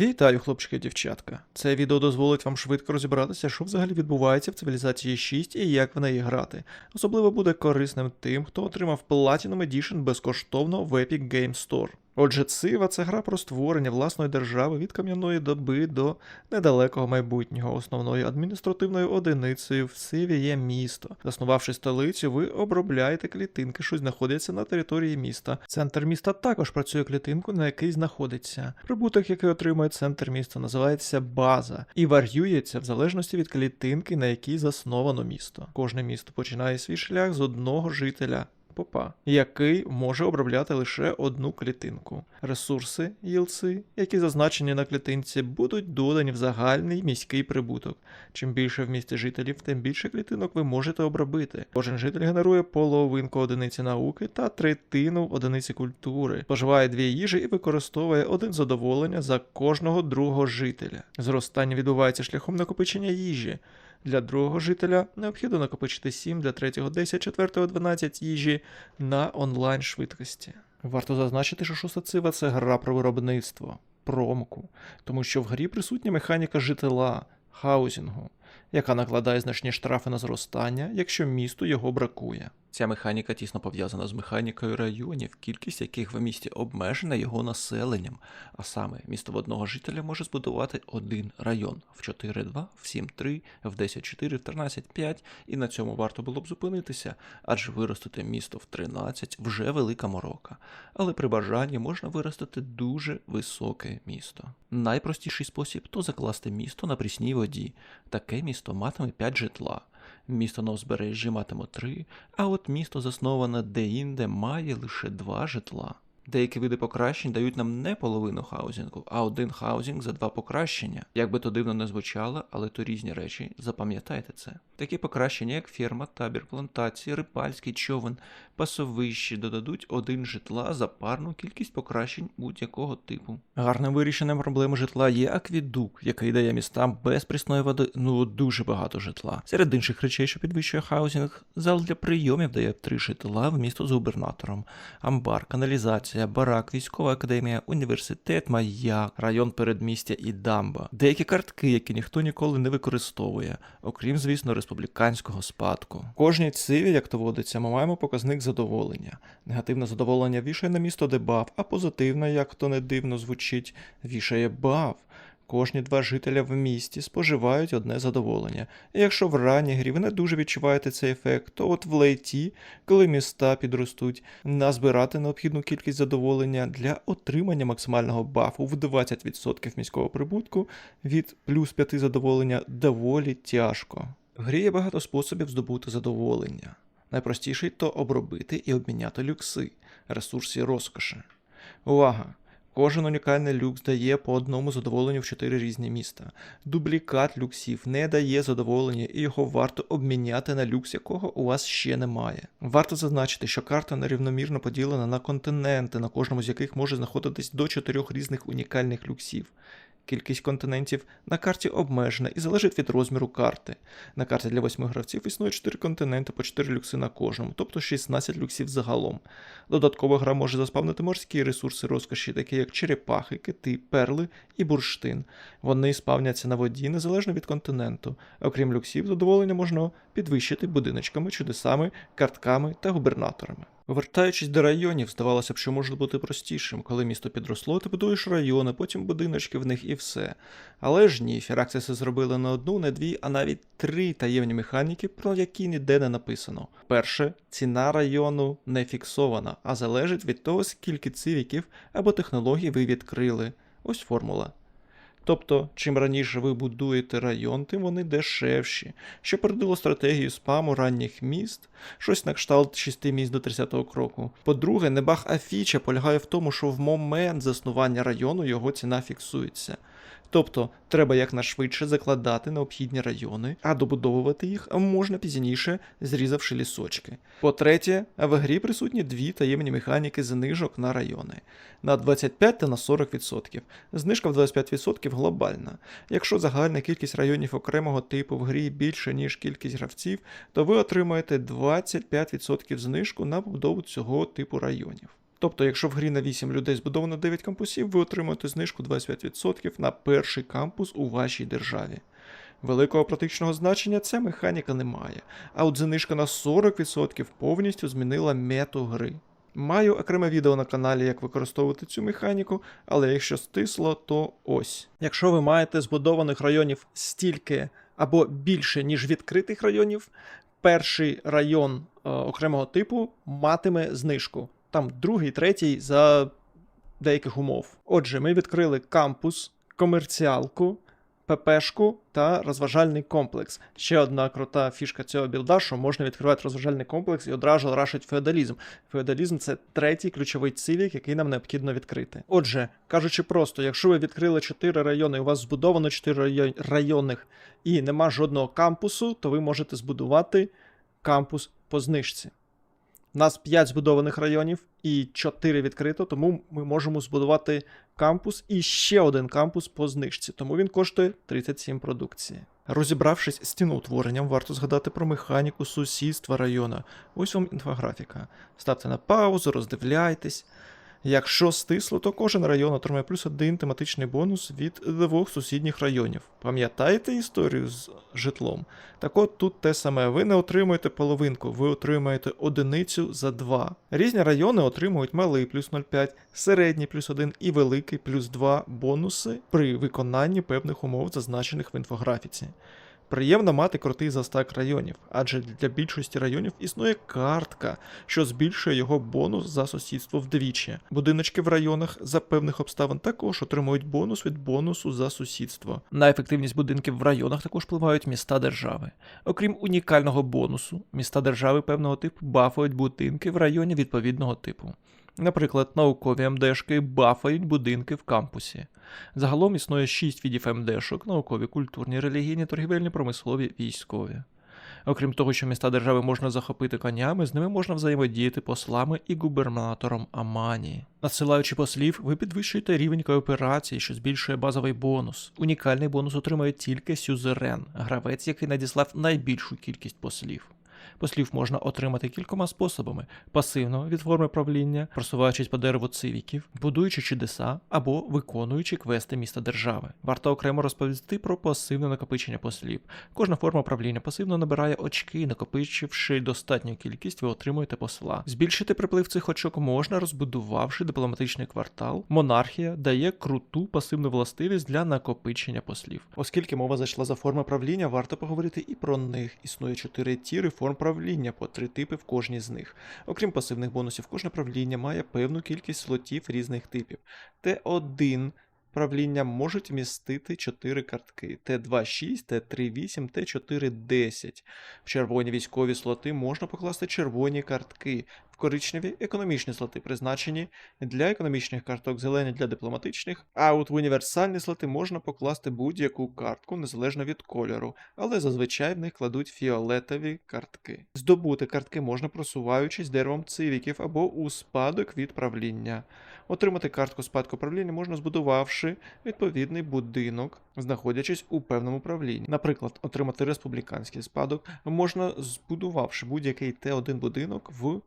Вітаю, хлопчики і дівчатка. Це відео дозволить вам швидко розібратися, що взагалі відбувається в цивілізації 6 і як в неї грати. Особливо буде корисним тим, хто отримав Platinum Edition безкоштовно в Epic Game Store. Отже, Цива це гра про створення власної держави від кам'яної доби до недалекого майбутнього. Основною адміністративною одиницею в Циві є місто. Заснувавши столицю, ви обробляєте клітинки, що знаходяться на території міста. Центр міста також працює клітинку, на який знаходиться. Прибуток, який отримує центр міста, називається база і варіюється в залежності від клітинки, на якій засновано місто. Кожне місто починає свій шлях з одного жителя. Попа, який може обробляти лише одну клітинку. Ресурси, їлци, які зазначені на клітинці, будуть додані в загальний міський прибуток. Чим більше в місті жителів, тим більше клітинок ви можете обробити. Кожен житель генерує половинку одиниці науки та третину одиниці культури, споживає дві їжі і використовує один задоволення за кожного другого жителя. Зростання відбувається шляхом накопичення їжі. Для другого жителя необхідно накопичити 7, для третього 10, четвертого 12 їжі на онлайн швидкості. Варто зазначити, що шоста цива це гра про виробництво, промку, тому що в грі присутня механіка житла, хаузінгу, яка накладає значні штрафи на зростання, якщо місту його бракує. Ця механіка тісно пов'язана з механікою районів, кількість яких в місті обмежена його населенням, а саме місто в одного жителя може збудувати один район в 4.2, в 7.3, в 10.4, в 13.5, і на цьому варто було б зупинитися, адже виростити місто в 13 вже велика морока. Але при бажанні можна виростити дуже високе місто. Найпростіший спосіб то закласти місто на прісній воді. Таке місто матиме 5 житла. Місто на узбережжі матиме три, а от місто, засноване де-інде, має лише два житла. Деякі види покращень дають нам не половину хаузінгу, а один хаузінг за два покращення. Як би то дивно не звучало, але то різні речі, запам'ятайте це. Такі покращення, як ферма, табір, плантації, рибальський човен, пасовищі, додадуть один житла за парну кількість покращень будь-якого типу. Гарним вирішенням проблеми житла є аквідук, який дає містам без прісної води ну дуже багато житла. Серед інших речей, що підвищує хаузінг, зал для прийомів дає три житла в місто з губернатором, амбар, каналізація, барак, військова академія, університет, маяк, район передмістя і дамба. Деякі картки, які ніхто ніколи не використовує, окрім, звісно, республіканського спадку. Кожній циві, як то водиться, ми маємо показник задоволення. Негативне задоволення вішає на місто дебаф, а позитивне, як то не дивно звучить, вішає баф. Кожні два жителя в місті споживають одне задоволення. І якщо в ранній грі ви не дуже відчуваєте цей ефект, то от в лейті, коли міста підростуть, назбирати необхідну кількість задоволення для отримання максимального бафу в 20% міського прибутку від плюс 5 задоволення доволі тяжко. В грі є багато способів здобути задоволення. Найпростіший то обробити і обміняти люкси, ресурси розкоші. Увага! Кожен унікальний люкс дає по одному задоволенню в чотири різні міста. Дублікат люксів не дає задоволення, і його варто обміняти на люкс, якого у вас ще немає. Варто зазначити, що карта нерівномірно поділена на континенти, на кожному з яких може знаходитись до чотирьох різних унікальних люксів. Кількість континентів на карті обмежена і залежить від розміру карти. На карті для восьми гравців існує 4 континенти по 4 люкси на кожному, тобто 16 люксів загалом. Додатково гра може заспавнити морські ресурси розкоші, такі як черепахи, кити, перли і бурштин. Вони спавняться на воді незалежно від континенту. Окрім люксів, задоволення можна підвищити будиночками, чудесами, картками та губернаторами. Повертаючись до районів, здавалося б, що може бути простішим, коли місто підросло, ти будуєш райони, потім будиночки в них і все. Але ж ні, Фіраксиси зробили не одну, не дві, а навіть три таємні механіки, про які ніде не написано. Перше, ціна району не фіксована, а залежить від того, скільки цивіків або технологій ви відкрили. Ось формула. Тобто, чим раніше ви будуєте район, тим вони дешевші, що породило стратегію спаму ранніх міст, щось на кшталт 6 міст до 30-го кроку. По-друге, небах Афіча полягає в тому, що в момент заснування району його ціна фіксується. Тобто, треба якнайшвидше закладати необхідні райони, а добудовувати їх можна пізніше, зрізавши лісочки. По-третє, в грі присутні дві таємні механіки знижок на райони на 25 та на 40%. Знижка в 25% глобальна. Якщо загальна кількість районів окремого типу в грі більше, ніж кількість гравців, то ви отримаєте 25% знижку на побудову цього типу районів. Тобто, якщо в грі на 8 людей збудовано 9 кампусів, ви отримуєте знижку 25% на перший кампус у вашій державі. Великого практичного значення ця механіка не має, а от знижка на 40% повністю змінила мету гри. Маю окреме відео на каналі, як використовувати цю механіку, але якщо стисло, то ось. Якщо ви маєте збудованих районів стільки або більше, ніж відкритих районів, перший район е, окремого типу матиме знижку. Там другий, третій за деяких умов. Отже, ми відкрили кампус, комерціалку, ППшку та розважальний комплекс. Ще одна крута фішка цього білда, що можна відкривати розважальний комплекс і одразу рашить феодалізм. Феодалізм це третій ключовий цивік, який нам необхідно відкрити. Отже, кажучи просто, якщо ви відкрили 4 райони, у вас збудовано 4 район- районних і нема жодного кампусу, то ви можете збудувати кампус по знижці. У нас 5 збудованих районів і 4 відкрито, тому ми можемо збудувати кампус і ще один кампус по знижці, тому він коштує 37 продукції. Розібравшись з ціноутворенням, варто згадати про механіку сусідства району. Ось вам інфографіка. Ставте на паузу, роздивляйтесь. Якщо стисло, то кожен район отримає плюс один тематичний бонус від двох сусідніх районів. Пам'ятаєте історію з житлом? Так от тут те саме, ви не отримуєте половинку, ви отримаєте одиницю за два. Різні райони отримують малий плюс 0,5, середній плюс 1 і великий плюс 2 бонуси при виконанні певних умов, зазначених в інфографіці. Приємно мати крутий застак районів, адже для більшості районів існує картка, що збільшує його бонус за сусідство вдвічі. Будиночки в районах за певних обставин також отримують бонус від бонусу за сусідство. На ефективність будинків в районах також впливають міста держави. Окрім унікального бонусу, міста держави певного типу бафають будинки в районі відповідного типу. Наприклад, наукові МДшки бафають будинки в кампусі. Загалом існує 6 видів МДшок: наукові, культурні, релігійні, торгівельні, промислові, військові. Окрім того, що міста держави можна захопити конями, з ними можна взаємодіяти послами і губернатором Аманії. Надсилаючи послів, ви підвищуєте рівень кооперації, що збільшує базовий бонус. Унікальний бонус отримує тільки сюзерен, гравець, який надіслав найбільшу кількість послів. Послів можна отримати кількома способами: пасивно від форми правління, просуваючись по дереву цивіків, будуючи чудеса або виконуючи квести міста держави. Варто окремо розповісти про пасивне накопичення послів. Кожна форма правління пасивно набирає очки, накопичивши достатню кількість, ви отримуєте посла. Збільшити приплив цих очок можна, розбудувавши дипломатичний квартал. Монархія дає круту пасивну властивість для накопичення послів. Оскільки мова зайшла за форми правління, варто поговорити і про них. Існує чотири тіри форм правління, по три типи в кожній з них. Окрім пасивних бонусів, кожне правління має певну кількість слотів різних типів. Т1 правління можуть містити 4 картки: Т2-6, Т3-8, Т4-10. В червоні військові слоти можна покласти червоні картки. Коричневі економічні слоти призначені для економічних карток, зелені для дипломатичних, а от в універсальні слоти можна покласти будь-яку картку незалежно від кольору, але зазвичай в них кладуть фіолетові картки. Здобути картки можна просуваючись деревом цивіків або у спадок від правління. Отримати картку спадку правління можна збудувавши відповідний будинок, знаходячись у певному правлінні. Наприклад, отримати республіканський спадок можна збудувавши будь-який Т1 будинок в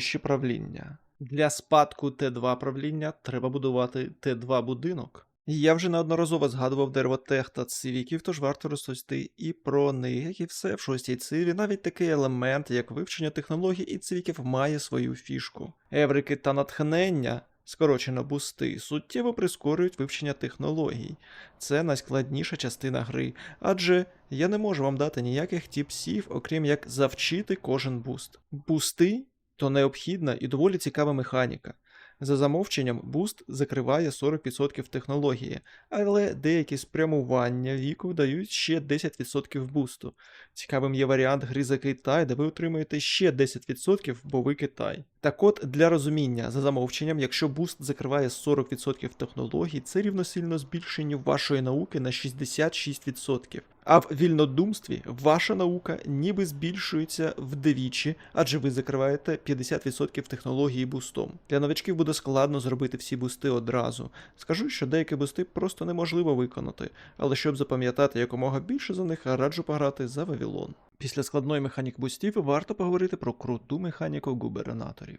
площі правління. Для спадку Т2 правління треба будувати Т2 будинок. Я вже неодноразово згадував дерево тех та цивіків, тож варто розповісти і про них, як і все в шостій циві, навіть такий елемент, як вивчення технологій і цивіків, має свою фішку. Еврики та натхнення скорочено бусти, суттєво прискорюють вивчення технологій. Це найскладніша частина гри, адже я не можу вам дати ніяких тіпсів, окрім як завчити кожен буст. Бусти то необхідна і доволі цікава механіка. За замовченням, буст закриває 40% технології, але деякі спрямування віку дають ще 10% бусту. Цікавим є варіант гри за Китай, де ви отримуєте ще 10%, бо ви Китай. Так от, для розуміння, за замовченням, якщо буст закриває 40% технологій, це рівносильно збільшенню вашої науки на 66%. А в вільнодумстві ваша наука ніби збільшується вдвічі, адже ви закриваєте 50% технології бустом. Для новачків буде складно зробити всі бусти одразу. Скажу, що деякі бусти просто неможливо виконати, але щоб запам'ятати якомога більше за них, раджу пограти за Вавилон. Після складної механіки бустів варто поговорити про круту механіку губернаторів.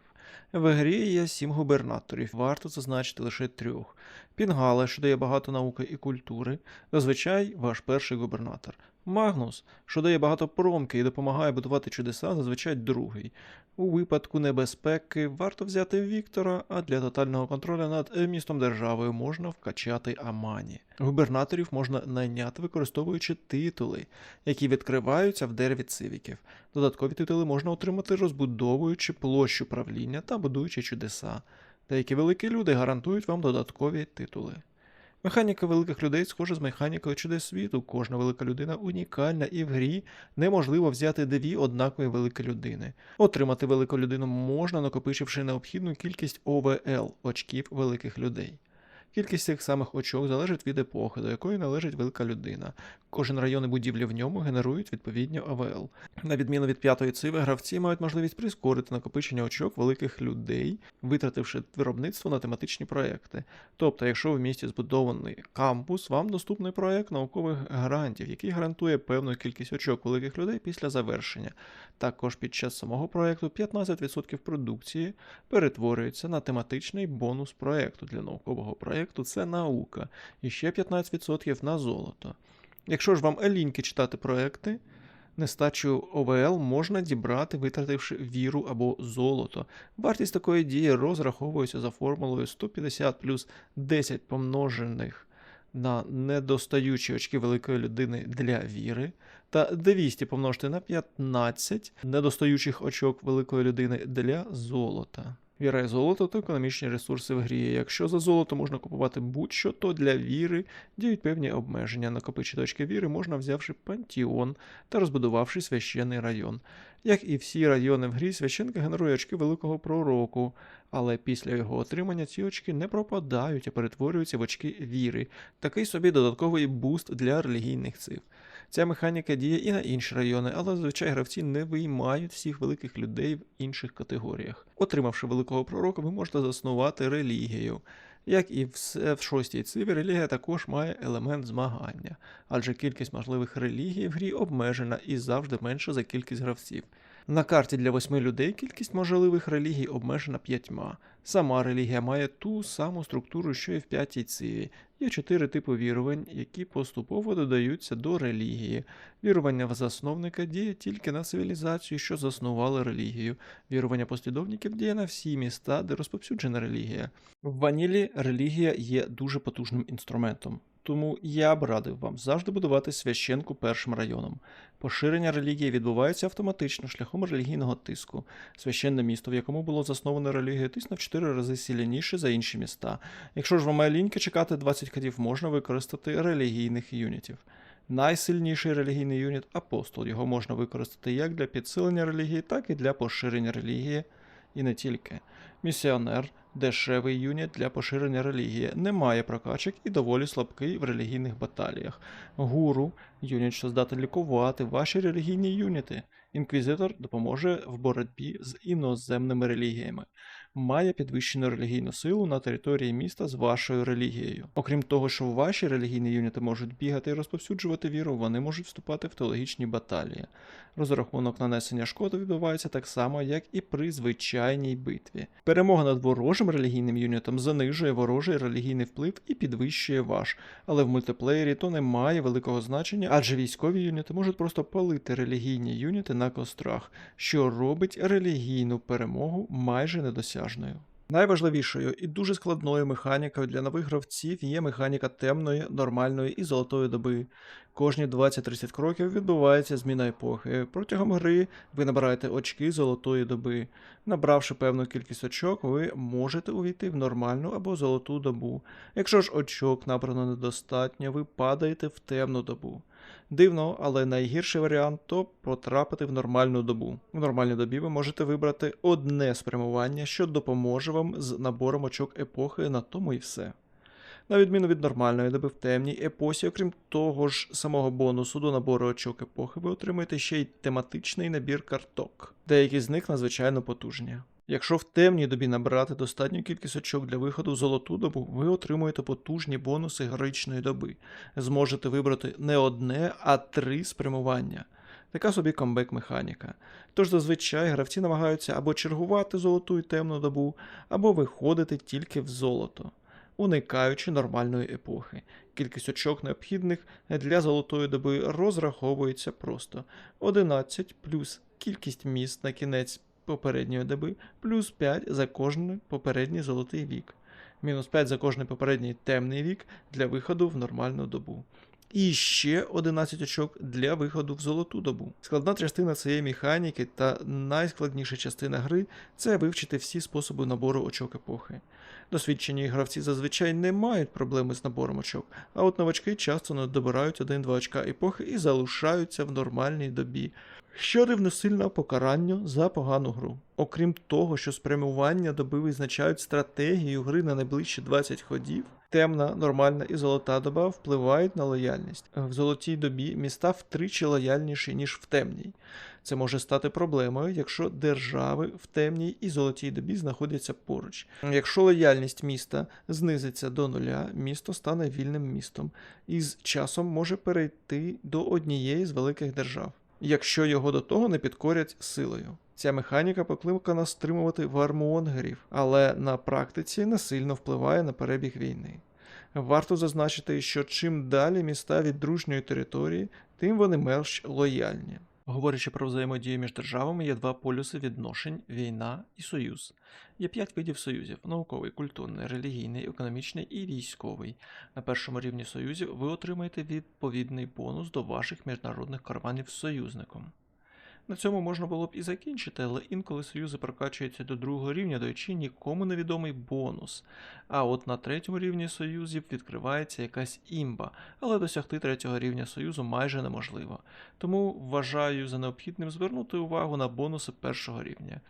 В грі є сім губернаторів, варто зазначити лише трьох. Пінгале, що дає багато науки і культури, зазвичай ваш перший губернатор. Магнус, що дає багато промки і допомагає будувати чудеса, зазвичай другий. У випадку небезпеки варто взяти Віктора, а для тотального контролю над містом державою можна вкачати Амані. Губернаторів можна найняти, використовуючи титули, які відкриваються в дереві цивіків. Додаткові титули можна отримати, розбудовуючи площу правління та будуючи чудеса. Деякі великі люди гарантують вам додаткові титули. Механіка великих людей схожа з механікою чудес світу. Кожна велика людина унікальна, і в грі неможливо взяти дві однакові великі людини. Отримати велику людину можна, накопичивши необхідну кількість ОВЛ очків великих людей. Кількість цих самих очок залежить від епохи, до якої належить велика людина. Кожен район будівлі в ньому генерують відповідні ОВЛ. На відміну від п'ятої циви, гравці мають можливість прискорити накопичення очок великих людей, витративши виробництво на тематичні проекти. Тобто, якщо в місті збудований кампус, вам доступний проект наукових грантів, який гарантує певну кількість очок великих людей після завершення. Також під час самого проекту 15% продукції перетворюється на тематичний бонус проекту для наукового проекту це наука, і ще 15% на золото. Якщо ж вам ліньки читати проекти, нестачу ОВЛ можна дібрати, витративши віру або золото. Вартість такої дії розраховується за формулою 150 плюс 10 помножених на недостаючі очки великої людини для віри, та 200 помножити на 15 недостаючих очок великої людини для золота. Віра і золото то економічні ресурси в грі. Якщо за золото можна купувати будь-що, то для віри діють певні обмеження. Накопичити очки віри можна взявши пантеон та розбудувавши священний район. Як і всі райони в грі, священник генерує очки великого пророку, але після його отримання ці очки не пропадають, а перетворюються в очки віри. Такий собі додатковий буст для релігійних цив. Ця механіка діє і на інші райони, але зазвичай гравці не виймають всіх великих людей в інших категоріях. Отримавши великого пророка, ви можете заснувати релігію. Як і все в шостій циві, релігія також має елемент змагання, адже кількість можливих релігій в грі обмежена і завжди менша за кількість гравців. На карті для восьми людей кількість можливих релігій обмежена п'ятьма. Сама релігія має ту саму структуру, що і в п'ятій циві. Є чотири типи вірувань, які поступово додаються до релігії. Вірування в засновника діє тільки на цивілізацію, що заснували релігію. Вірування послідовників діє на всі міста, де розповсюджена релігія. В ванілі релігія є дуже потужним інструментом. Тому я б радив вам завжди будувати священку першим районом. Поширення релігії відбувається автоматично шляхом релігійного тиску. Священне місто, в якому було засновано релігію, тисне в 4 рази сильніше за інші міста. Якщо ж вам має ліньки чекати 20 ходів, можна використати релігійних юнітів. Найсильніший релігійний юніт апостол. Його можна використати як для підсилення релігії, так і для поширення релігії, і не тільки. Місіонер дешевий юніт для поширення релігії, не має прокачок і доволі слабкий в релігійних баталіях. Гуру юніт, що здатен лікувати ваші релігійні юніти. Інквізитор допоможе в боротьбі з іноземними релігіями. Має підвищену релігійну силу на території міста з вашою релігією. Окрім того, що ваші релігійні юніти можуть бігати і розповсюджувати віру, вони можуть вступати в теологічні баталії. Розрахунок нанесення шкоди відбувається так само, як і при звичайній битві. Перемога над ворожим релігійним юнітом занижує ворожий релігійний вплив і підвищує ваш, але в мультиплеєрі то не має великого значення, адже військові юніти можуть просто палити релігійні юніти на кострах, що робить релігійну перемогу майже недосяжною. Найважливішою і дуже складною механікою для нових гравців є механіка темної, нормальної і золотої доби. Кожні 20-30 кроків відбувається зміна епохи. Протягом гри ви набираєте очки золотої доби. Набравши певну кількість очок, ви можете увійти в нормальну або золоту добу. Якщо ж очок набрано недостатньо, ви падаєте в темну добу. Дивно, але найгірший варіант то потрапити в нормальну добу. В нормальній добі ви можете вибрати одне спрямування, що допоможе вам з набором очок епохи на тому і все. На відміну від нормальної доби в темній епосі, окрім того ж самого бонусу до набору очок епохи, ви отримаєте ще й тематичний набір карток. Деякі з них надзвичайно потужні. Якщо в темній добі набрати достатню кількість очок для виходу в золоту добу, ви отримуєте потужні бонуси героїчної доби. Зможете вибрати не одне, а три спрямування. Така собі комбек-механіка. Тож зазвичай гравці намагаються або чергувати золоту і темну добу, або виходити тільки в золото, уникаючи нормальної епохи. Кількість очок необхідних для золотої доби розраховується просто 11 плюс кількість міст на кінець попередньої доби, плюс 5 за кожний попередній золотий вік, мінус 5 за кожний попередній темний вік для виходу в нормальну добу. І ще 11 очок для виходу в золоту добу. Складна частина цієї механіки та найскладніша частина гри це вивчити всі способи набору очок епохи. Досвідчені гравці зазвичай не мають проблеми з набором очок, а от новачки часто не добирають 1-2 очка епохи і залишаються в нормальній добі, що рівносильно покаранню за погану гру. Окрім того, що спрямування доби визначають стратегію гри на найближчі 20 ходів, темна, нормальна і золота доба впливають на лояльність. В золотій добі міста втричі лояльніші, ніж в темній. Це може стати проблемою, якщо держави в темній і золотій добі знаходяться поруч. Якщо лояльність міста знизиться до нуля, місто стане вільним містом і з часом може перейти до однієї з великих держав, якщо його до того не підкорять силою. Ця механіка покликана стримувати вармонгерів, але на практиці не сильно впливає на перебіг війни. Варто зазначити, що чим далі міста від дружньої території, тим вони менш лояльні. Говорячи про взаємодію між державами, є два полюси відношень війна і союз. Є п'ять видів союзів: науковий, культурний, релігійний, економічний і військовий. На першому рівні союзів ви отримаєте відповідний бонус до ваших міжнародних карманів з союзником. На цьому можна було б і закінчити, але інколи союзи прокачуються до другого рівня, даючи нікому невідомий бонус. А от на третьому рівні союзів відкривається якась імба, але досягти третього рівня союзу майже неможливо. Тому вважаю за необхідним звернути увагу на бонуси першого рівня.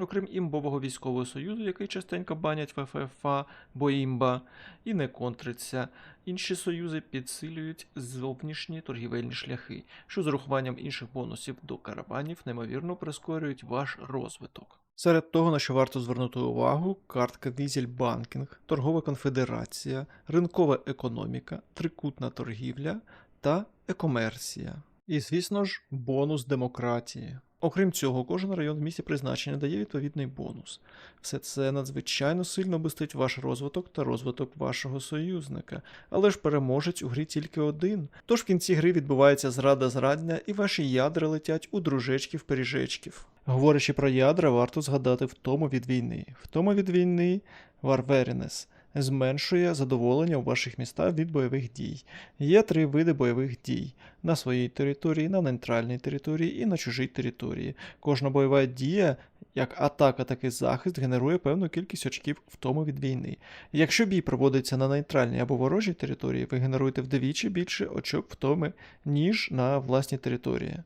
Окрім імбового військового союзу, який частенько банять ФФА, бо імба, і не контриться, інші союзи підсилюють зовнішні торгівельні шляхи, що з урахуванням інших бонусів до караванів неймовірно прискорюють ваш розвиток. Серед того, на що варто звернути увагу, картка Візельбанкінг, торгова конфедерація, ринкова економіка, трикутна торгівля та екомерсія. І, звісно ж, бонус демократії. Окрім цього, кожен район в місті призначення дає відповідний бонус. Все це надзвичайно сильно бистить ваш розвиток та розвиток вашого союзника, але ж переможець у грі тільки один. Тож в кінці гри відбувається зрада зрадня, і ваші ядра летять у дружечків пиріжечків. Говорячи про ядра, варто згадати втому від війни. Втома від війни Варверінес зменшує задоволення у ваших містах від бойових дій. Є три види бойових дій: на своїй території, на нейтральній території і на чужій території. Кожна бойова дія, як атака, так і захист, генерує певну кількість очків втому від війни. Якщо бій проводиться на нейтральній або ворожій території, ви генеруєте вдвічі більше очок втоми, ніж на власній території.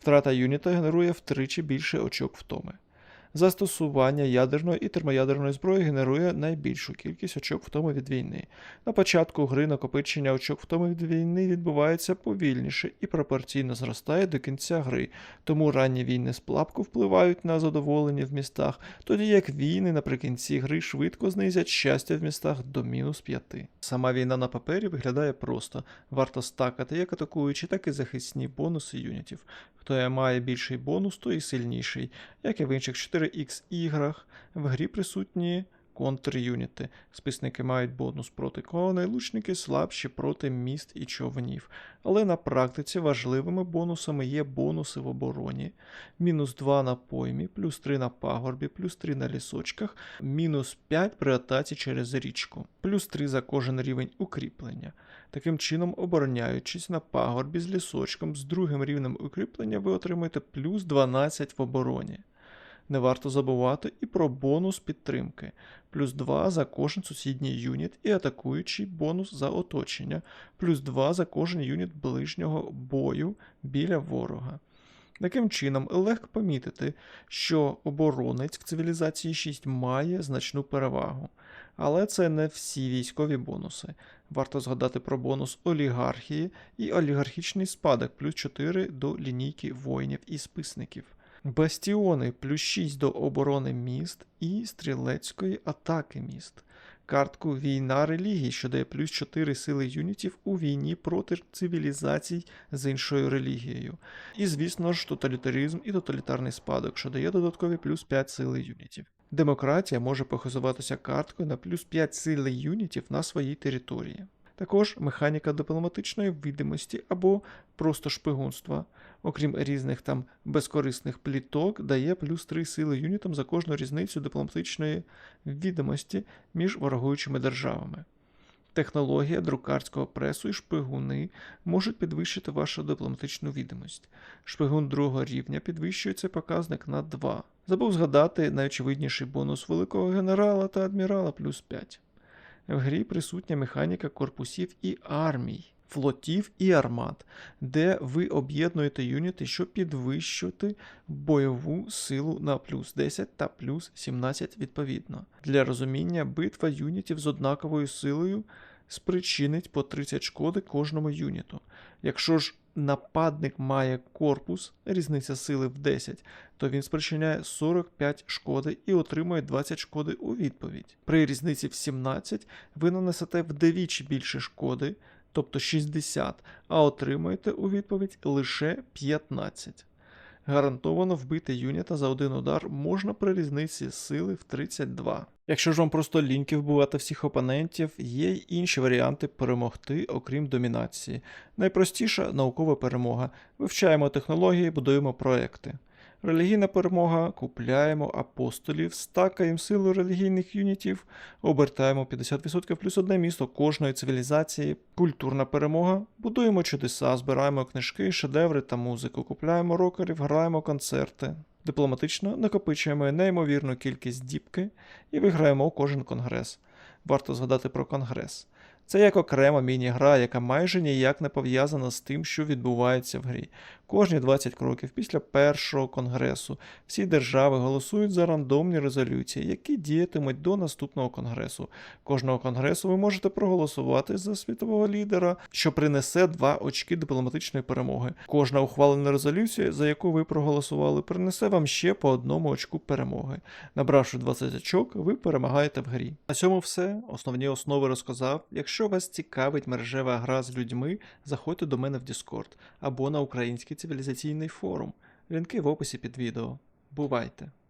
Втрата юніта генерує втричі більше очок втоми застосування ядерної і термоядерної зброї генерує найбільшу кількість очок втоми від війни. На початку гри накопичення очок втоми від війни відбувається повільніше і пропорційно зростає до кінця гри, тому ранні війни з плапку впливають на задоволення в містах, тоді як війни наприкінці гри швидко знизять щастя в містах до мінус 5. Сама війна на папері виглядає просто. Варто стакати як атакуючі, так і захисні бонуси юнітів. Хто має більший бонус, то і сильніший, як і в інших 4 4XY. В грі присутні контр-юніти. Списники мають бонус проти кого, найлучники слабші проти міст і човнів. Але на практиці важливими бонусами є бонуси в обороні, мінус 2 на поймі, плюс 3 на пагорбі, плюс 3 на лісочках, мінус 5 при атаці через річку, плюс 3 за кожен рівень укріплення. Таким чином, обороняючись на пагорбі з лісочком з другим рівнем укріплення, ви отримаєте плюс 12 в обороні. Не варто забувати і про бонус підтримки, плюс 2 за кожен сусідній юніт і атакуючий бонус за оточення, плюс 2 за кожен юніт ближнього бою біля ворога. Таким чином, легко помітити, що оборонець в цивілізації 6 має значну перевагу. Але це не всі військові бонуси. Варто згадати про бонус олігархії і олігархічний спадок плюс 4 до лінійки воїнів і списників. Бастіони плюс 6 до оборони міст і стрілецької атаки міст. картку Війна релігій, що дає плюс 4 сили юнітів у війні проти цивілізацій з іншою релігією. І, звісно ж, тоталітаризм і тоталітарний спадок, що дає додаткові плюс 5 сили юнітів. Демократія може похизуватися карткою на плюс 5 сили юнітів на своїй території. Також механіка дипломатичної видимості або просто шпигунства, окрім різних там безкорисних пліток, дає плюс 3 сили юнітам за кожну різницю дипломатичної відомості між ворогуючими державами. Технологія друкарського пресу і шпигуни можуть підвищити вашу дипломатичну відомість. Шпигун другого рівня підвищує цей показник на 2. Забув згадати найочевидніший бонус великого генерала та адмірала плюс 5. В грі присутня механіка корпусів і армій, флотів і армат, де ви об'єднуєте юніти, щоб підвищити бойову силу на плюс 10 та плюс 17 відповідно. Для розуміння, битва юнітів з однаковою силою спричинить по 30 шкоди кожному юніту. Якщо ж нападник має корпус, різниця сили в 10, то він спричиняє 45 шкоди і отримує 20 шкоди у відповідь. При різниці в 17 ви нанесете вдвічі більше шкоди, тобто 60, а отримуєте у відповідь лише 15. Гарантовано вбити юніта за один удар можна при різниці сили в 32. Якщо ж вам просто ліньки вбивати всіх опонентів, є й інші варіанти перемогти, окрім домінації. Найпростіша наукова перемога. Вивчаємо технології, будуємо проекти. Релігійна перемога, купляємо апостолів, стакаємо силу релігійних юнітів, обертаємо 50% плюс одне місто кожної цивілізації. Культурна перемога, будуємо чудеса, збираємо книжки, шедеври та музику, купляємо рокерів, граємо концерти. Дипломатично накопичуємо неймовірну кількість діпки і виграємо кожен конгрес. Варто згадати про конгрес. Це як окрема міні-гра, яка майже ніяк не пов'язана з тим, що відбувається в грі. Кожні 20 кроків після першого конгресу всі держави голосують за рандомні резолюції, які діятимуть до наступного конгресу. Кожного конгресу ви можете проголосувати за світового лідера, що принесе 2 очки дипломатичної перемоги. Кожна ухвалена резолюція, за яку ви проголосували, принесе вам ще по одному очку перемоги. Набравши 20 очок, ви перемагаєте в грі. На цьому все. Основні основи розказав. Якщо вас цікавить мережева гра з людьми, заходьте до мене в Discord або на український цивілізаційний форум. Лінки в описі під відео. Бувайте!